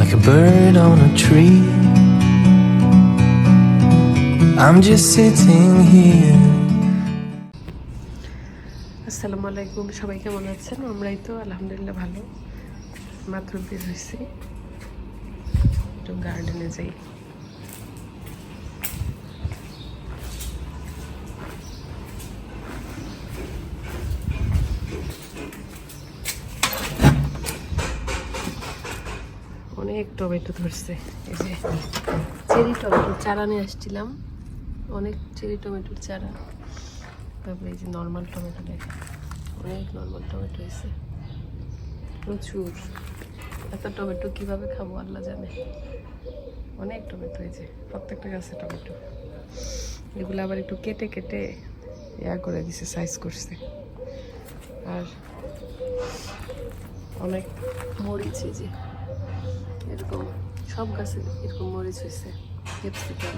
like a bird on a tree. I'm just sitting here. আসসালামু আলাইকুম, সবাই কেমন আছেন আমরাই তো আলহামদুলিল্লাহ ভালো মাত্র বের হয়েছি একটু গার্ডেনে যাই অনেক টমেটো ধরছে, এই যে চেরি টমেটোর চারা নিয়ে আসছিলাম। অনেক চেরি টমেটোর চারা। তারপরে এই যে নর্মাল টমেটো দেখেন, অনেক নর্মাল টমেটো হয়েছে। প্রচুর। এত টমেটো কীভাবে খাব আল্লাহ জানে। অনেক টমেটো হয়েছে প্রত্যেকটা গাছে টমেটো। এগুলো আবার একটু কেটে কেটে ইয়া করে দিছে সাইজ করছে। আর অনেক মরিচ যে। এরকম সব গাছে এরকম মরিচ হয়েছে, ক্যাপসিকাম।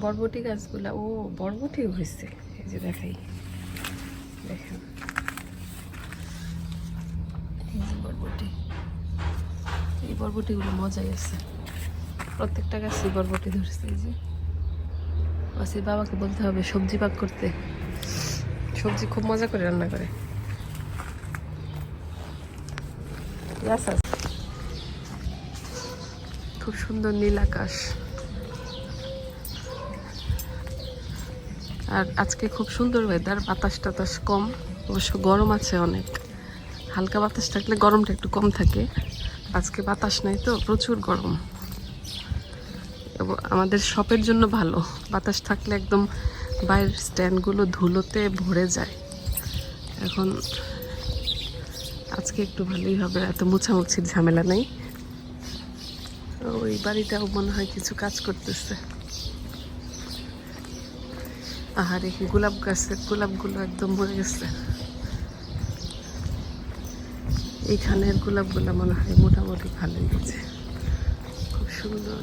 বরবটি গাছগুলা, ও বরবটিও হয়েছে। এই যে দেখাই। দেখেন। এই যে বরবটি। এই বরবটিগুলো মজাই আছে। প্রত্যেকটা গাছে বরবটি ধরছে, এই যে। বাবাকে বলতে হবে সবজি পাক করতে। সবজি খুব মজা করে রান্না করে। খুব সুন্দর নীল আকাশ। আর আজকে খুব সুন্দর ওয়েদার বাতাস টাতাস কম, অবশ্য গরম আছে অনেক। হালকা বাতাস থাকলে গরমটা একটু কম থাকে। আজকে বাতাস নাই তো, প্রচুর গরম। এবং আমাদের শপের জন্য ভালো। বাতাস থাকলে একদম বাইরের স্ট্যান্ডগুলো ধুলোতে ভরে যায়। এখন আজকে একটু ভালোই হবে, এত মুছামুছির ঝামেলা নেই। ওই বাড়িটাও মনে হয় কিছু কাজ করতেছে। আহারে গোলাপ গাছের গোলাপগুলো একদম মরে গেছে। এইখানের গোলাপগুলো মনে হয় মোটামুটি ভালোই গেছে খুব সুন্দর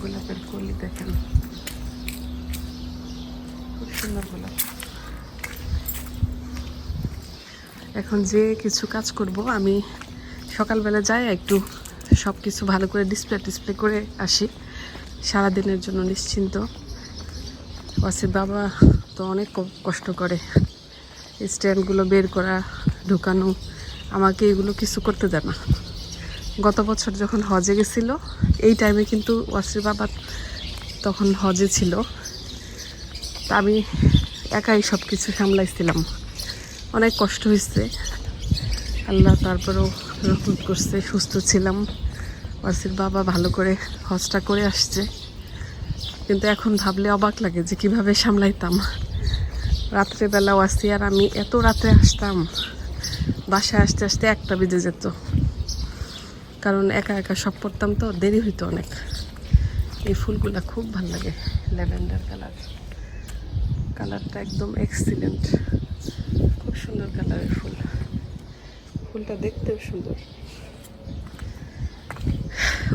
গোলাপের কলি দেখেন। খুব সুন্দর গোলাপ। এখন যে কিছু কাজ করব, আমি সকালবেলা যাই একটু সব কিছু ভালো করে ডিসপ্লে টিসপ্লে করে আসি। সারাদিনের জন্য নিশ্চিন্ত। ওয়াসির বাবা তো অনেক কষ্ট করে। স্ট্যান্ডগুলো বের করা, ঢুকানো, আমাকে এগুলো কিছু করতে দেয় না। গত বছর যখন হজে গেছিল, এই টাইমে কিন্তু ওয়াসির বাবা তখন হজে ছিল। তা আমি একাই সব কিছু সামলাইছিলাম। অনেক কষ্ট হয়েছে। আল্লাহ তারপরেও রহমত করছে, সুস্থ ছিলাম। ওয়াসির বাবা ভালো করে হজটা করে আসছে। কিন্তু এখন ভাবলে অবাক লাগে যে কীভাবে সামলাইতাম। রাত্রেবেলা ওয়াসি আর আমি এত রাতে আসতাম, বাসায় আসতে আসতে একটা বেজে যেত। কারণ একা একা সব পড়তাম তো, দেরি হইতো অনেক। এই ফুলগুলা খুব ভালো লাগে, ল্যাভেন্ডার কালার। কালারটা একদম এক্সিলেন্ট। সুন্দর কালারের ফুল। ফুলটা দেখতেও সুন্দর।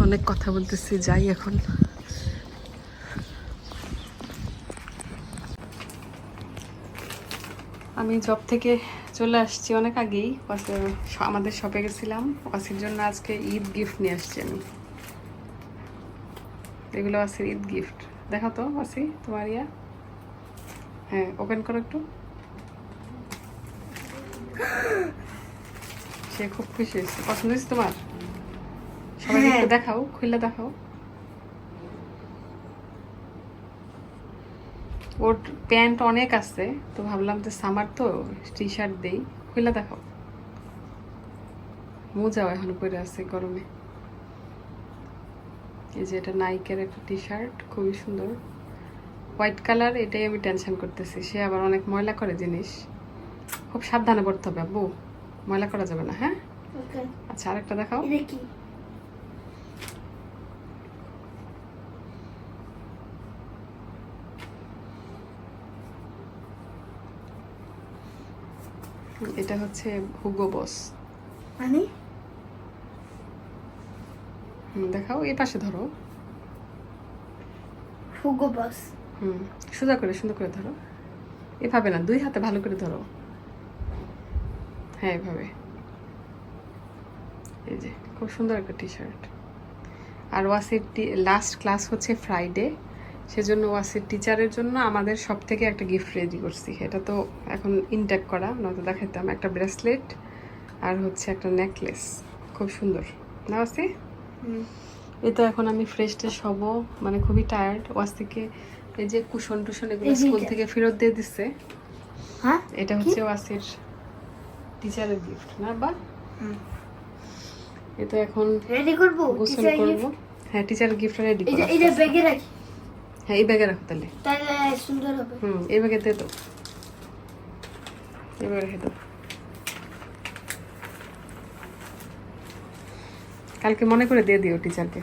অনেক কথা বলতেছি যাই এখন। আমি জব থেকে চলে আসছি অনেক আগেই আমাদের শপে গেছিলাম। ওয়াসির জন্য আজকে ঈদ গিফট নিয়ে আসছি আমি। এগুলো ওয়াসির ঈদ গিফট দেখো তো ওয়াসি তোমার ইয়া? হ্যাঁ ওপেন করো একটু। সে খুব খুশি হয়েছে। পছন্দ হয়েছে তোমার? সবাই একটু দেখাও খুলে দেখাও। ওর প্যান্ট অনেক আছে তো ভাবলাম যে সামার তো টি শার্ট দেই খুলে দেখাও। মোজাও এখন পরে আছে গরমে। এই যে এটা নাইকের একটা টি শার্ট খুবই সুন্দর। হোয়াইট কালার এটাই আমি টেনশন করতেছি। সে আবার অনেক ময়লা করে জিনিস। খুব সাবধানে পড়তে হবে আব্বু। ময়লা করা যাবে না হ্যাঁ? আচ্ছা আরেকটা দেখাও। এটা এটা হচ্ছে হুগো বস মানে? দেখাও এই পাশে ধরো। হুগো বস হুম সোজা করে সুন্দর করে ধরো। এভাবে না দুই হাতে ভালো করে ধরো। হ্যাঁ এভাবে। এই যে খুব সুন্দর একটা টি শার্ট আর ওয়াসির লাস্ট ক্লাস হচ্ছে ফ্রাইডে সেজন্য ওয়াসির টিচারের জন্য আমাদের সব থেকে একটা গিফট রেডি করছি। এটা তো এখন ইনটেক করা নয়তো দেখাতাম একটা ব্রেসলেট আর হচ্ছে একটা নেকলেস খুব সুন্দর। না ওয়াসি? এই তো এখন আমি ফ্রেশ ট্রেশ হব। মানে খুবই টায়ার্ড ওয়াস থেকে এই যে কুশন টুশন এগুলো স্কুল থেকে ফেরত দিয়ে দিচ্ছে হ্যাঁ? এটা হচ্ছে ওয়াসির টিচারের গিফট না বা? তো এখন রেডি করব? গোসল করব? হ্যাঁ টিচার গিফট রেডি এই যে ব্যাগে রাখি। হ্যাঁ এই ব্যাগে রাখো তাহলে। তাহলে সুন্দর হবে। হুম এই ব্যাগে দিয়ে দাও। এই ব্যাগে রেখে দাও। কালকে মনে করে দিয়ে দিও টিচারকে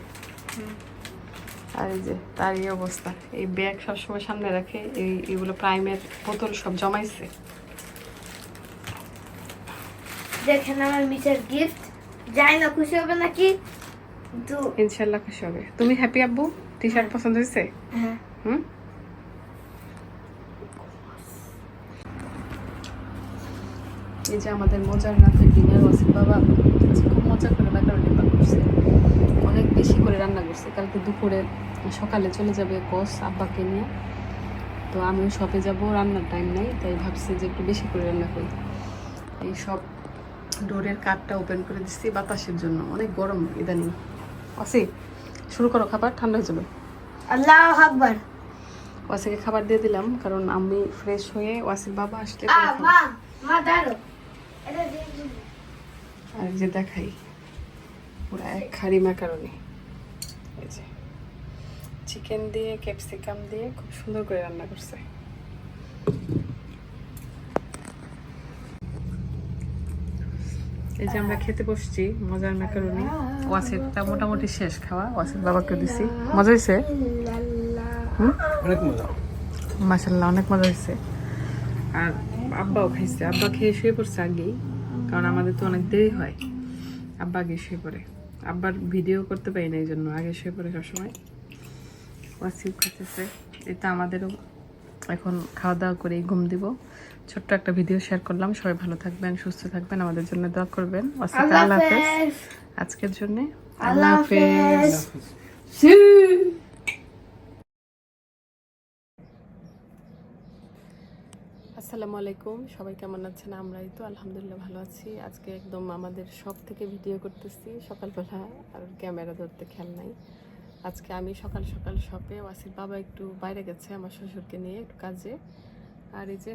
আর এই যে তার এই অবস্থা। এই ব্যাগ সবসময় সামনে রাখে। এই এগুলো প্রাইমের বোতল সব জমাইছে। দেখেন আমার মিটার গিফট। যাই না খুশি হবে নাকি। কিন্তু ইনশাল্লাহ খুশি হবে। তুমি হ্যাপি আব্বু? টি শার্ট পছন্দ হয়েছে? হ্যাঁ। হুম? এই যে আমাদের মজার রাতের ডিনার ওয়াসিম বাবা খুব মজা করে ম্যাকারনি পাক করছে। অনেক বেশি করে রান্না করছে। কালকে দুপুরে সকালে চলে যাবে কস আব্বাকে নিয়ে। তো আমিও শপে যাব রান্নার টাইম নেই তাই ভাবছি যে একটু বেশি করে রান্না করি। এই সব ডোরের কাঠটা ওপেন করে দিচ্ছি বাতাসের জন্য। অনেক গরম ইদানিং। অসি শুরু করো খাবার ঠান্ডা হয়ে যাবে। আল্লাহ আকবার। ওয়াসিকে খাবার দিয়ে দিলাম কারণ আমি ফ্রেশ হয়ে ওয়াসির বাবা আসলে। আর যে দেখাই পুরো এক খাড়ি ম্যাকারনি এই যে চিকেন দিয়ে ক্যাপসিকাম দিয়ে খুব সুন্দর করে রান্না করছে। এই যে আমরা খেতে বসছি মজার ম্যাকারনি। ওয়াসিরটা মোটামুটি শেষ খাওয়া ওয়াসির বাবাকে দিছি। মজা হয়েছে? অনেক মজা। মাসাল্লাহ অনেক মজা হয়েছে। আর আব্বাও খাইছে। আব্বা খেয়ে শুয়ে পড়ছে আগেই কারণ আমাদের তো অনেক দেরি হয়। আব্বা আগে শুয়ে পড়ে। আব্বার ভিডিও করতে পারি না এই জন্য আগে শুয়ে পড়ে সবসময়। ওয়াসিব খাইতেছে। এটা আমাদেরও এখন খাওয়া দাওয়া করে ঘুম দিব। ছোট্ট একটা ভিডিও শেয়ার করলাম। সবাই ভালো থাকবেন সুস্থ থাকবেন। আমাদের জন্য দোয়া করবেন। আল্লাহ হাফেজ। আজকের জন্য আল্লাহ হাফেজ। আসসালামু আলাইকুম। সবাই কেমন আছেন? আমরাই তো আলহামদুলিল্লাহ ভালো আছি। আজকে একদম আমাদের সব থেকে ভিডিও করতেছি। সকালবেলা আর ক্যামেরা ধরতে খেয়াল নাই। আজকে আমি সকাল সকাল শপে ওয়াসির বাবা একটু বাইরে গেছে আমার শ্বশুরকে নিয়ে একটু কাজে। আর এই যে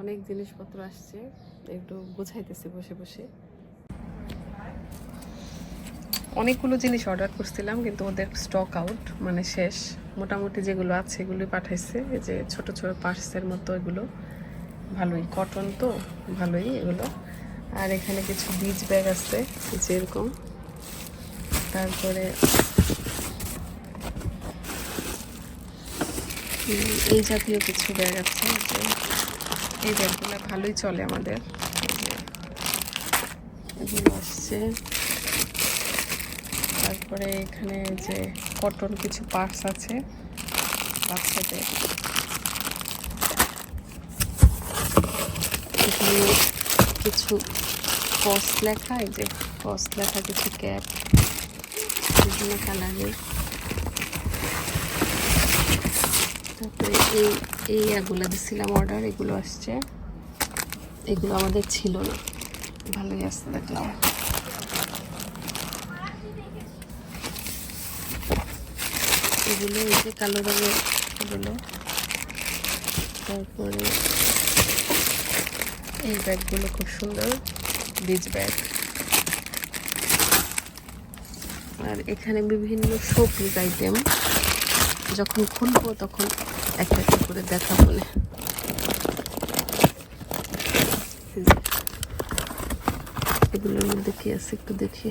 অনেক জিনিসপত্র আসছে, একটু গোছাইতেছি বসে বসে। অনেকগুলো জিনিস অর্ডার করছিলাম, কিন্তু ওদের স্টক আউট মানে শেষ। মোটামুটি যেগুলো আছে এগুলোই পাঠাইছে, এই যে ছোট ছোট পার্সের মতো এগুলো। ভালোই কটন তো, ভালোই এগুলো। আর এখানে কিছু বীজ ব্যাগ আছে যেরকম তারপরে এই জাতীয় কিছু ব্যাগ আছে এই ব্যাগগুলো ভালোই চলে আমাদের। আসছে। তারপরে এখানে যে কটন কিছু পার্টস আছে, বাচ্চাদের। এখানে কিছু কস লেখা, এই যে কস লেখা কিছু ক্যাপ বিভিন্ন কালারের তারপরে এই এই এগুলো দিছিলাম অর্ডার, এগুলো আসছে। এগুলো আমাদের ছিল না। ভালোই আসছে, দেখলাম। এগুলো এই যে কালো রঙের এগুলো। তারপরে এই ব্যাগগুলো খুব সুন্দর বিচ ব্যাগ। আর এখানে বিভিন্ন শোপিস আইটেম যখন খুলবো তখন একটা একটা করে দেখা বলে। এগুলোর মধ্যে কি আছে একটু দেখি।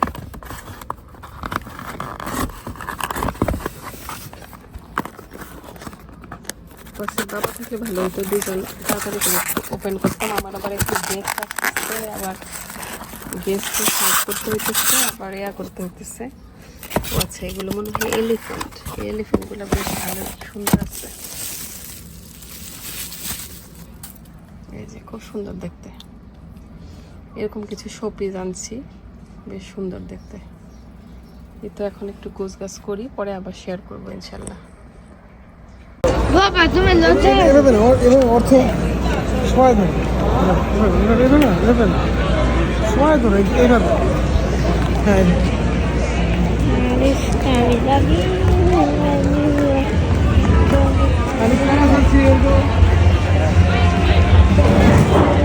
বসের বাবা থেকে ভালো হতো দুজন তাড়াতাড়ি করে ওপেন করতাম। আমার আবার একটু গেস্ট আসতেছে, আবার সার্ভ করতে হইতেছে, আবার ইয়া করতে হইতেছে। আচ্ছা এগুলো মনে হয় এলিফেন্ট এই এলিফেন্টগুলো বেশ ভালো সুন্দর আছে। এই যে খুব সুন্দর দেখতে। এরকম কিছু শোপিস আনছি বেশ সুন্দর দেখতে। এই তো এখন একটু গোছ গাছ করি পরে আবার শেয়ার করব ইনশাল্লাহ। বাবা তুমি লজ্জা এভাবে না ওর- এভাবে অর্থ সবাই ধরে। এভাবে এভাবে এভাবে না এভাবে না সবাই ধরে এইভাবে। হ্যাঁ আমি কেন বলছি কিন্তু এই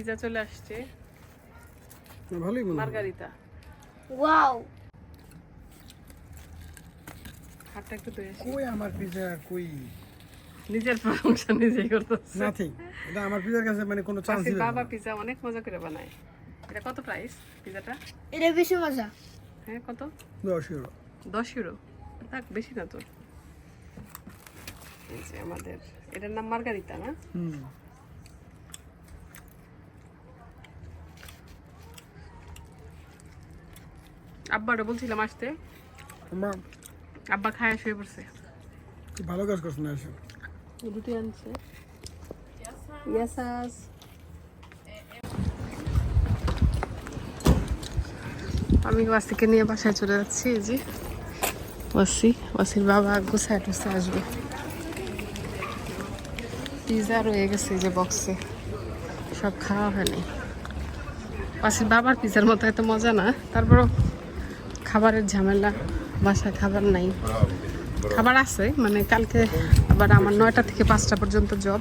পিজা চলে আসছে। ভালোই মনে মার্গারিতা ওয়াও। হাতটা একটু ধুয়ে আসি। কই আমার পিজা কই? নিজের প্রশংসা নিজেই করতেছে। নাথিং এটা আমার পিজার কাছে মানে কোনো চান্স বাবা পিজা অনেক মজা করে বানায়। এটা কত প্রাইস পিজাটা? এটা বেশি মজা। হ্যাঁ কত? দশ ইউরো দশ ইউরো থাক বেশি না তো। এই যে আমাদের এটার নাম মার্গারিতা না? হুম। আব্বাটা বলছিলাম আসতে। আব্বা খায় শুয়ে পড়ছে। ভালো কাজ করছ না এসে। রুটি আনছে। ইয়াসাস আমি ওয়াসিকে নিয়ে বাসায় চলে যাচ্ছি এই যে। ওয়াসি ওয়াসির বাবা গুছায় টুসে আসবে। পিজা রয়ে গেছে যে বক্সে সব খাওয়া হয়নি। ওয়াসির বাবার পিজার মতো এত মজা না। তারপরও খাবারের ঝামেলা, বাসায় খাবার নাই। খাবার আছে মানে কালকে আবার আমার নয়টা থেকে পাঁচটা পর্যন্ত জব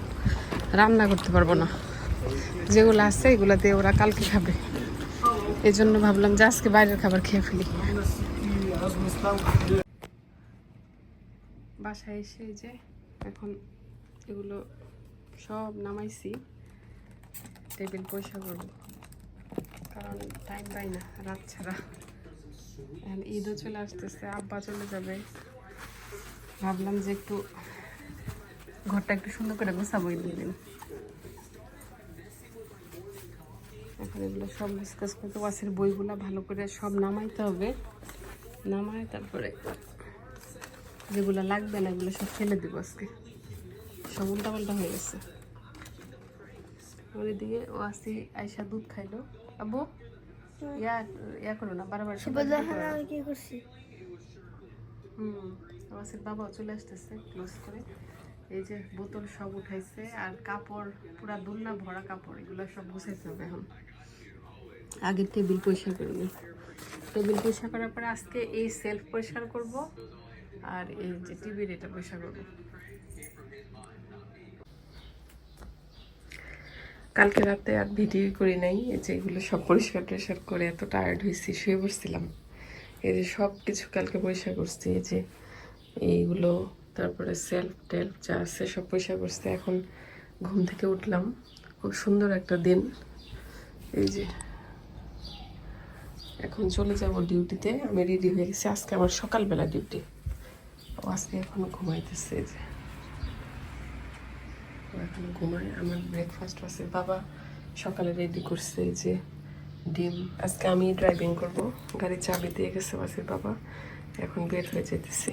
রান্না করতে পারব না। যেগুলো আছে, এগুলো দিয়ে ওরা কালকে খাবে। এই জন্য ভাবলাম যে আজকে বাইরের খাবার খেয়ে ফেলি। বাসায় এসে যে এখন এগুলো সব নামাইছি, টেবিল পয়সা করব। কারণ টাইম পাই না, রাত ছাড়া। ঈদও চলে আসতেছে, আব্বা চলে যাবে। ভাবলাম যে একটু ঘরটা একটু সুন্দর করে গোছাবো এই দুদিন। এখন এগুলো সব ডিসকাস করতে, ওয়াসের বইগুলো ভালো করে সব নামাইতে হবে। নামায় তারপরে যেগুলো লাগবে না, এগুলো সব ফেলে দেবো আজকে। সব উল্টাপাল্টা হয়ে গেছে। ওর এদিকে ওয়াসি আয়সা দুধ খাইলো। আব্বু? ইয়া ইয়া করো না বারবার সব বলে হ্যাঁ আমি কি করছি? হুম ওয়াসির বাবা চলে আসতেছে ক্লোজ করে। এই যে বোতল সব উঠাইছে আর কাপড় পুরা দুলনা ভরা কাপড় এগুলো সব গুছাইতে হবে এখন। আগে টেবিল পরিষ্কার করে টেবিল পরিষ্কার করার পরে আজকে এই সেলফ পরিষ্কার করব আর এই যে টিভির এটা পরিষ্কার করব। কালকে রাতে আর ভিডিও করি নাই। এই যে এগুলো সব পরিষ্কার টরিষ্কার করে এত টায়ার্ড হয়েছি শুয়ে বসছিলাম এই যে সব কিছু কালকে পরিষ্কার করছি, এই যে এইগুলো, তারপরে সেলফ টেলফ যা আছে সব পরিষ্কার করছি। এখন ঘুম থেকে উঠলাম, খুব সুন্দর একটা দিন। এই যে এখন চলে যাব ডিউটিতে, আমি রেডি হয়ে গেছি। আজকে আমার সকালবেলা ডিউটি। আজকে এখন ঘুমাইতেছে, এই যে। এখন ঘুমায়, আমার ব্রেকফাস্ট আছে। বাবা সকালে রেডি করছে যে ডিম। আজকে আমি ড্রাইভিং করব। গাড়ি চাবি দিয়ে গেছে বাসের বাবা। এখন বের হয়ে যেতেছি